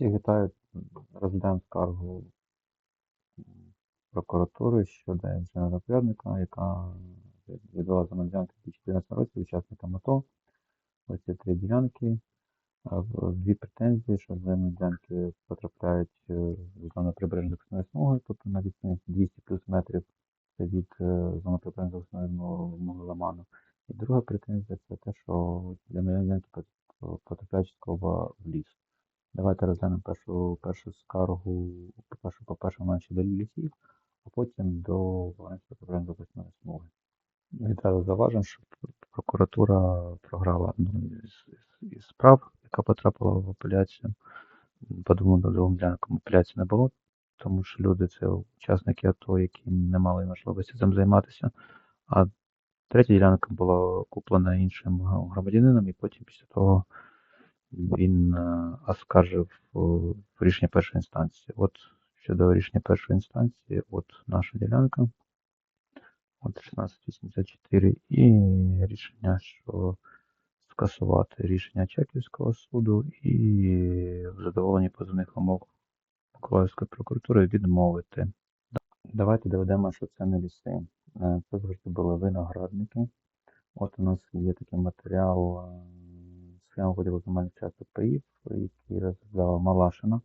Всіх вітаю. Розглядаємо скаргу прокуратури щодо інженера-напрядника, яка відвела за ділянки в 2014 році учасникам АТО. Ось ці три ділянки. Дві претензії, що земельні ділянки потрапляють е, в зону прибережної захисної смуги, тобто на відстані 200 плюс метрів це від е, зони прибережної захисної смуги Ламану. І друга претензія це те, що земельні ділянки потрапляють частково в ліс. Давайте розглянемо першу, першу скаргу, по-перше, по-перше, ще до лісів, а потім до Волинської прибережної захисної смуги. Відразу заважимо, що прокуратура програла одну із, справ, яка потрапила в апеляцію. По двом двом ділянкам апеляції не було, тому що люди це учасники АТО, які не мали можливості цим займатися. А третя ділянка була куплена іншим громадянином, і потім після того він е, оскаржив е, рішення першої інстанції. От щодо рішення першої інстанції, от наша ділянка, от 1684, і рішення, що скасувати рішення Чеківського суду і в задоволенні позовних вимог Миколаївської прокуратури відмовити. Давайте доведемо, що це не ліси. Е, Це завжди були виноградники. От у нас є такий матеріал схема поділу земельних часток паїв, який розглядала Малашина.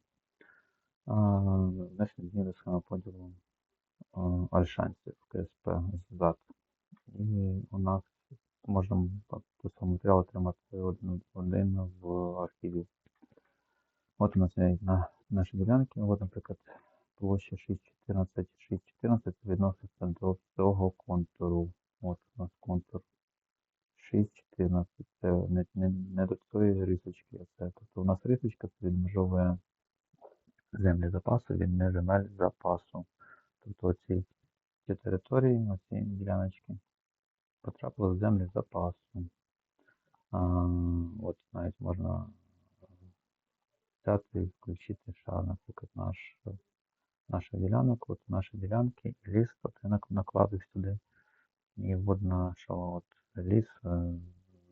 Внесені зміни до схеми поділу Альшанців КСП ЗАД. І у нас можемо по цьому матеріалу отримати один, один в архіві. От у нас є на наші ділянки. От, наприклад, площа 614, 614 відноситься до цього контуру. От у нас контур 6.14. Це не, не, не до цієї рисочки, це. Тобто у нас рисочка це відмежовує землі запасу від не земель запасу. Тобто оці ці території, оці діляночки потрапили в землі запасу. А, от навіть можна взяти і включити шар, наприклад, наш, наша ділянок, от наші ділянки, ліс, от я нак- сюди. І видно, що от ліс е,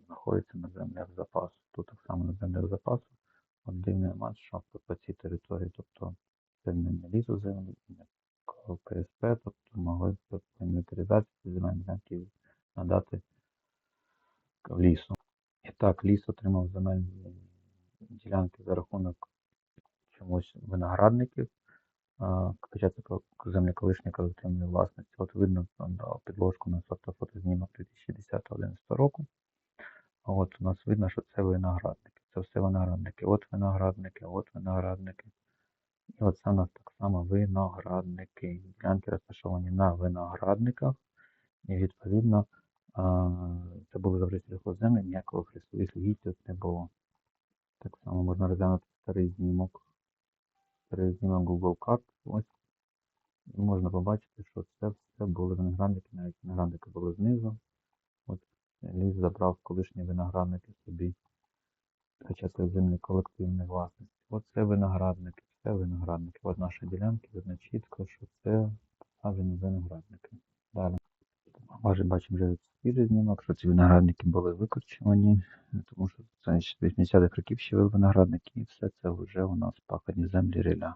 знаходиться на землях запасу. Тут так само на землях запасу. От дивний момент, що по, цій території, тобто це не, не ліс у землі, не КСП, тобто могли б по інвентаризації земельні ділянки надати лісу. І так, ліс отримав земельні ділянки за рахунок чомусь виноградників, а, почати про землі колишньої колективної власності. От видно підложку на фото, фотознімок 2010-2011 року. От у нас видно, що це виноградники. Це все виноградники. От виноградники, от виноградники. І от це у нас так само виноградники. Ділянки розташовані на виноградниках. І відповідно це були завжди сільхоземлі, ніякого хрестових угідь не було. Так само можна розглянути старий знімок. Старий на Google карт. Ось. Можна побачити, що це все були виноградники, навіть виноградники були знизу. От ліс забрав колишні виноградники собі. Хоча це землі колективної власності. Оце виноградники, це виноградники. От наші ділянки, видно чітко, що це посаджені виноградники. Бачимо вже свіжий знімок, що ці виноградники були викорчувані, тому що це ще 80-х років ще були виноградники, і все це вже у нас пахані землі риля.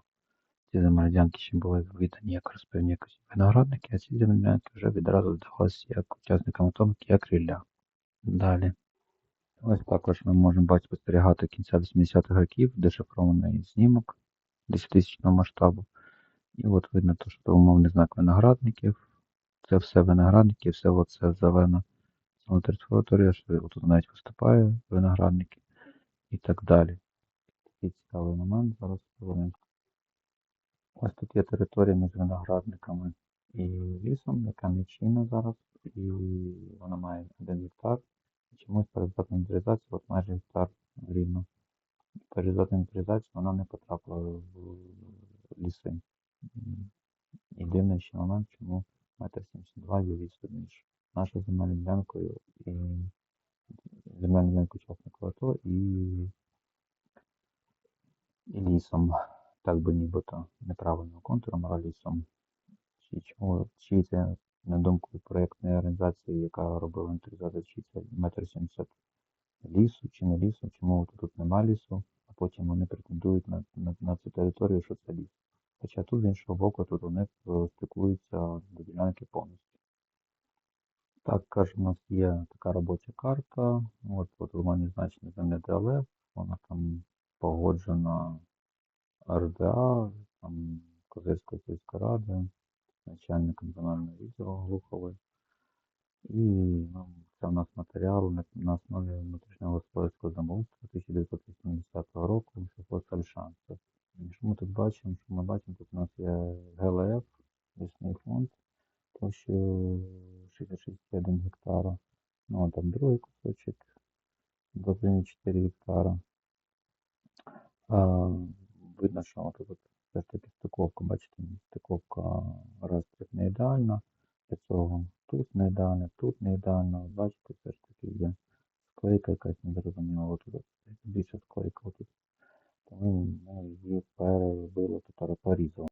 Ці землянки ще були віддані як розпевні якось виноградники, а ці землянки вже відразу здавалися як учасникам атомики, як рілля. Далі. Ось також ми можемо бачити спостерігати кінця 80-х років, дешифрований знімок 10-тисячного масштабу. І от видно, то, що умовний знак виноградників. Це все виноградники, все оце зелена територія, що тут навіть виступає виноградники і так далі. Такий цікавий момент зараз повернемо. Ось тут є територія між виноградниками і лісом, яка нічийна зараз, і вона має один гектар. Чомусь при результату от майже гектар рівно. При результаті вона не потрапила в ліси. І дивний ще момент, чому метр 72 є відступ між нашою земельною ділянкою і земельною ділянкою учасника АТО і, і лісом. Так би нібито неправильно контуром, а лісом. Чи чи це на думку проєктної організації, яка робила інвентаризацію, чи це метр 70 лісу, чи не лісу, чому тут нема лісу, а потім вони претендують на, на, на цю територію, що це ліс. Хоча тут з іншого боку, тут вони е, стикуються до повністю. Також у нас є така робоча карта. От у мене значення земля ДЛФ, вона там погоджена РДА, там Козирської сільської ради, начальником земельного відділу Глухової. І ну, це у нас матеріал на основі внутрішнього господарського замовства 1980 року по Сальшанцев. І Що ми тут бачимо? Що ми бачимо, тут у нас є ГЛФ, лісний фонд, площею 661 гектара. Ну, а там другий кусочок, 24 гектара. А, видно, що тут от все ж таки стиковка, бачите, стиковка розстріл не ідеальна. Для цього тут не ідеально, тут не ідеально. От Бачите, все ж таки є склейка якась незрозуміла. Отут от більше склейка отут. Тому ми її переробили, тепер порізали.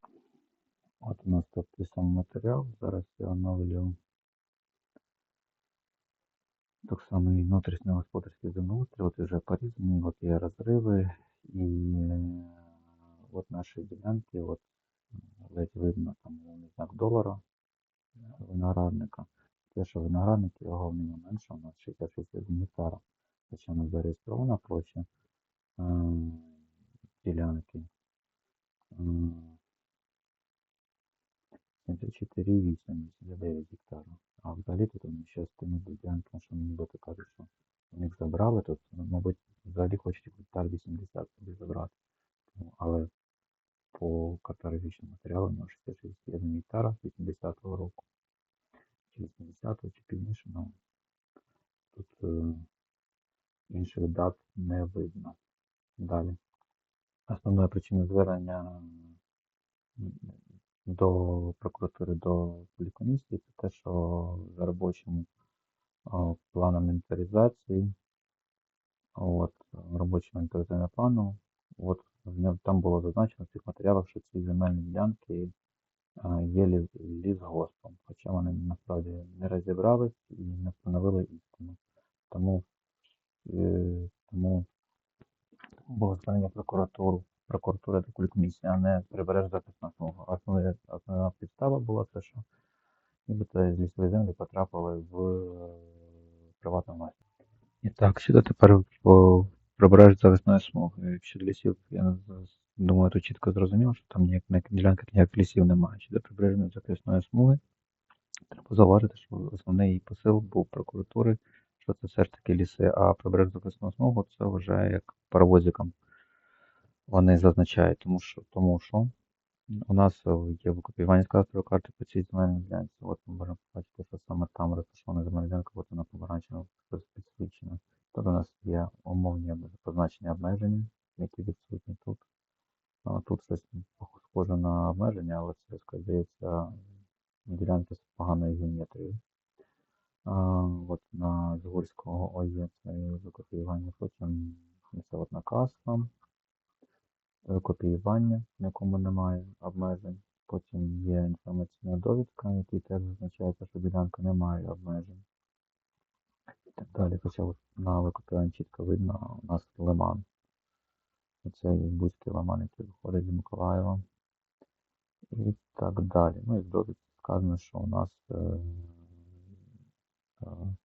От у нас той самий матеріал. Зараз я оновлю так само і внутрішньо господарський землеустрій, от вже порізаний, от є розриви і е, от наші ділянки, от ледь видно там знак долара е, виноградника. Те, що виноградник його момент, що у нас 66 гектара. Хоча нас зареєстрована площа е, ділянки. Е, 74,8 гектарів. А взагалі тут вони ще з тими ділянками, що нібито кажуть, що у них забрали, тут, мабуть, взагалі хочуть гектар 80 собі забрати. Але по картографічному матеріалу нього 66,1 гектара 80-го року. Чи 80-го, чи пізніше, ну тут е, інших дат не видно. Далі. Основною причиною звернення до прокуратури до полікомісії це те, що за робочим планом інвентаризації, от, робочим інвентаризаційним планом, от, там було зазначено в цих матеріалах, що ці земельні ділянки є лісгоспом, хоча вони насправді не розібрались і не встановили істину. Тому, е, тому було в прокуратуру, прокуратура до полікомісії, а не прибережна захисна смуга. Основна, підстава була це, що нібито з лісової землі потрапили в е, приватну власність. І так, щодо тепер по прибережжя захисної смуги. Щодо лісів, я думаю, тут чітко зрозуміло, що там ніяк на ділянках ніяких лісів немає. Щодо прибережної захисної смуги, треба зауважити, що основний посил був прокуратури, що це все ж таки ліси, а прибережну захисну смугу це вже як паровозиком вони зазначають, тому що, тому що у нас є викопіювання з кадастрової карти по цій земельній ділянці. От ми можемо побачити, що саме там розташована земельна ділянка, от вона помаранчево підсвічена. Тут у нас є умовні позначені обмеження, які відсутні тут. Тут щось схоже на обмеження, але це, здається, ділянки з поганою геометрією. А, От на Згурського ОЄ це викопіювання, потім це от наказ там, е, копіювання, на якому немає обмежень. Потім є інформаційна довідка, в якій теж зазначається, що ділянка не має обмежень. І так далі. Хоча на викопіюванні чітко видно, у нас лиман. Оце і Бузький лиман, який виходить з Миколаєва. І так далі. Ну і в довідці сказано, що у нас е, е,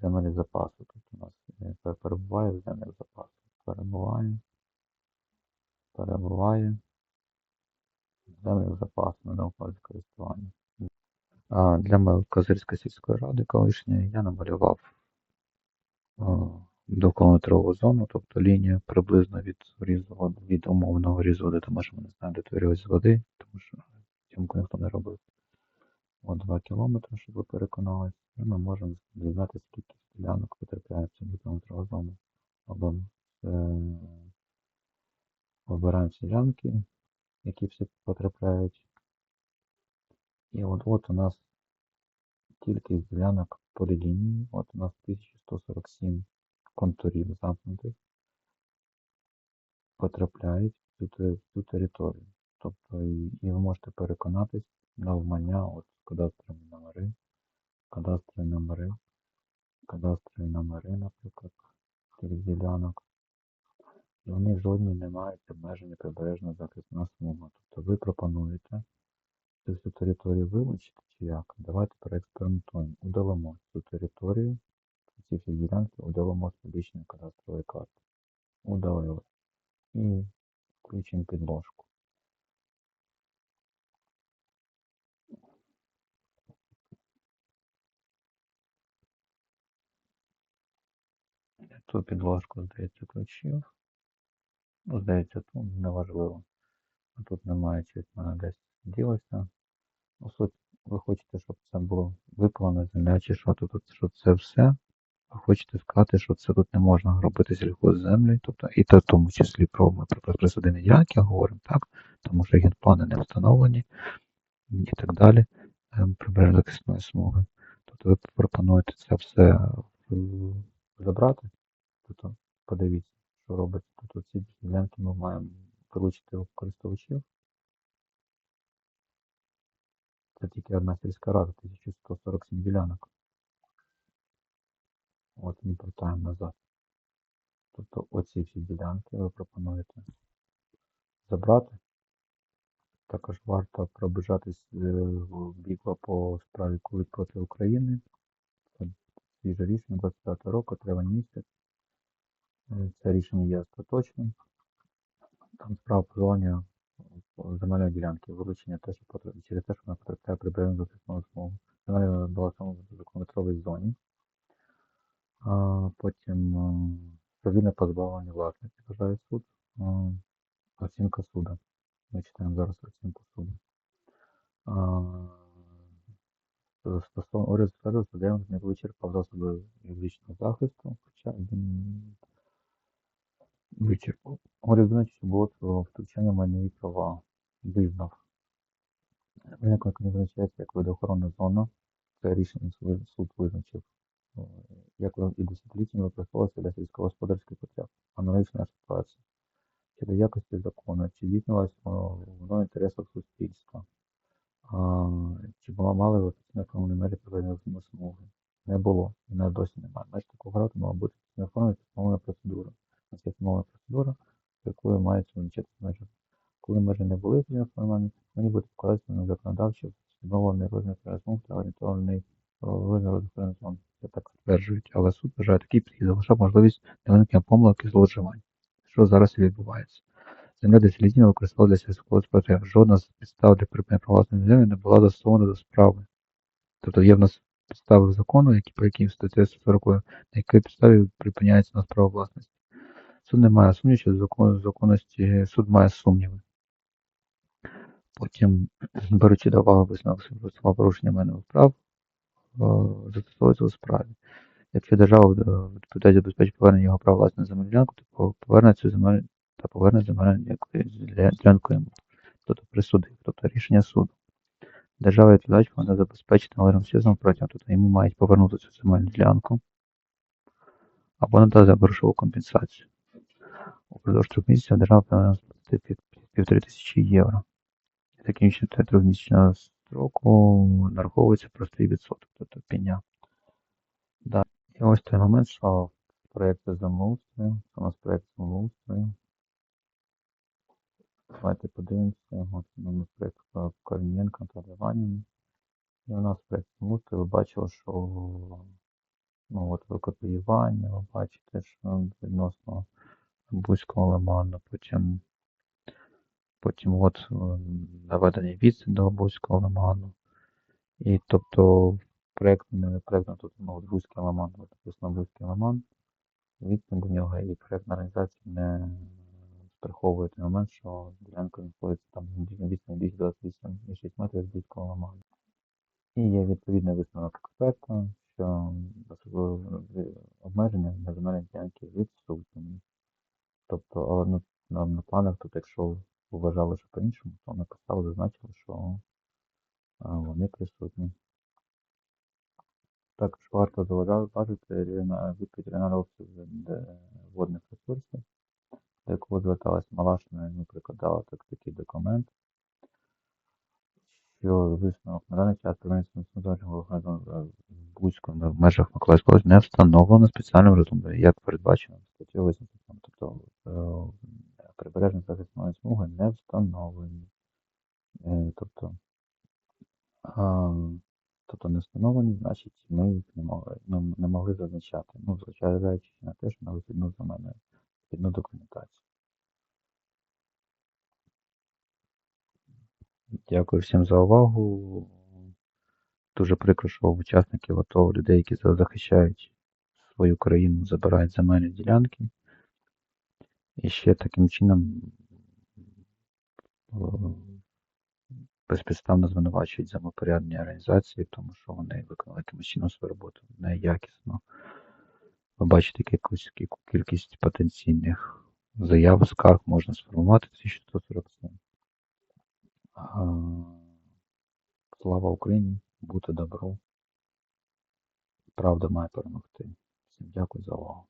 землі запасу. Тут у нас е, перебуває в землях запасу. Перебуває. Перебуває в землях запасу на користування. Для Мел- Козирської сільської ради колишньої я намалював двокілометрову зону, тобто лінія приблизно від різу, від умовного різу, що ми не знаємо, де той води, тому що цьому ніхто не робив. От 2 кілометри, щоб ви переконалися, і ми можемо дізнатися, скільки ділянок потрапляє в цю 2 кілометрову зону. Або е, вибираємо ці ділянки, які всі потрапляють. І от, от у нас кількість ділянок по лінії. От у нас 1147 контурів замкнутих потрапляють в цю, в цю територію. Тобто і, і ви можете переконатись навмання от кадастрові номери, кадастрові номери, кадастрові номери, наприклад, тих ділянок. вони жодні не мають обмеження прибережна захисна смуга. Тобто ви пропонуєте цю всю територію вилучити чи як? Давайте проекспериментуємо. Удалимо цю територію, ці всі ділянки удалимо з публічної кадастрової карти. Удалили. І включимо підложку. Ту підложку, здається, включив. Ну, здається, тут неважливо. А Тут немає чи мене десь ділося. Ну, суть, ви хочете, щоб це було випалена земля, чи що тут, що це все. Ви хочете сказати, що це тут не можна робити сільхозземлі, тобто і то в тому числі про ми про присадини ділянки говоримо, так? Тому що генплани не встановлені і так далі. ем, Прибережна захисної смуги. Тобто ви пропонуєте це все забрати. Тобто подивіться, що робиться. Тобто ці ділянки ми маємо вилучити у користувачів. Це тільки одна сільська рада, 1147 ділянок. От ми повертаємо назад. Тобто оці всі ділянки ви пропонуєте забрати. Також варто пробіжатись е, бігло по справі Кулик проти України. Це свіже рішення 25 року, травень місяць. Е, Це рішення є остаточним. Там справа позовання земельної ділянки, вилучення те, що через те, що вона потрапляє прибережну захисну смугу. Земля була в цьому зоні. А, потім е, провільне позбавлення власності, вважає суд. Оцінка суду. Ми читаємо зараз оцінку суду. Стосовно уряд стверджує, що не вичерпав засоби юридичного захисту, хоча він вичерпав. Було це втручання майнові права. Визнав. Виникнення не визначається як видоохоронна зона. Це рішення суд, визначив. е, Як і десятиліттями використовувалося для сільськогосподарських потреб. Аналогічна ситуація. Щодо якості закону, чи здійснювалося воно в інтересах суспільства. А, чи була мали в офіційній формі межі проведення смуги? Не було. І на досі немає. Меж такого грати мала бути форма і процедура. Нас є процедура, за якою мають визначати межі. Коли межі не були офіційно формальні, вони будуть вкладатися на законодавчо встановлений розмір смуг та орієнтований розмір розміру зон. Це так стверджують. Але суд вважає такий підхід залишав можливість для виникнення помилок і зловживань. Що зараз і відбувається. Земля десятиліттями використовувалася для сільського потреб. Жодна з підстав для припинення привласнення землі не була застосована до справи. Тобто є в нас підстави закону, які по яким стаття 140, на якій підставі припиняється на право власності. Суд не має сумнівів, закон, законності суд має сумніви. Потім, беручи до уваги висновок суду порушення майнових прав, е, застосовується у справі. Якщо держава е, відповідає забезпечить повернення його прав власне земельну ділянку, то по- поверне цю земель та поверне земельну ділянку йому, тобто присудив, тобто рішення суду. Держава відповідач повинна забезпечити належним чином протягом, тобто йому мають повернути цю земельну ділянку або надати грошову компенсацію. Упродовж трьох місяців держава повинна сплатити пів- півтори тисячі євро. І закінчення трьохмісячного строку нараховується простий відсоток, тобто пеня. Да. І ось той момент, що проєкт землеустрою, це у нас проєкт землеустрою. Давайте подивимося, от у нас проєкт та Іванівні. І у нас проєкт землеустрою, ви бачили, що ну, от викопіювання, ви бачите, що відносно Бузького лиману, потім, потім от е, наведення відстань до Бузького лиману. І тобто проєкт не проєкт тут ну, Бузький лиман, написано Бузький лиман, відстань до нього і проєктна організація не приховує той момент, що ділянка знаходиться там відстань 228,6 метрів з Бузького лиману. І є відповідний висновок експерта, що особливо обмеження на земельні ділянки відсутні. Тобто, але на, на, на планах тут, якщо вважали, що по-іншому, то написали, зазначили, що а, вони присутні. Також варто зауважити регіона- відповідь регіоналів водних ресурсів, до якого зверталась Малашина, і ми прикладали так, такий документ, що висновок на даний час Первинського судового Бузьку в межах Миколаївського не встановлено спеціальним розумом, як передбачено статтю 87. Тобто е, прибережна захисної смуги не встановлені. Е, Тобто, тобто не встановлені, значить ми їх не могли, не, не могли зазначати. Ну, звичайно, на те, що на вихідну відну документацію. Дякую всім за увагу. Дуже прикро, що учасників АТО, людей, які захищають свою країну, забирають земельні ділянки. І ще таким чином е, безпідставно звинувачують самопорядні організації, тому що вони виконали якимось чином свою роботу неякісно. Ви бачите якусь кількість потенційних заяв, скарг можна сформувати 1147. Слава Україні! Бути добро. Правда має перемогти. Всім дякую за увагу.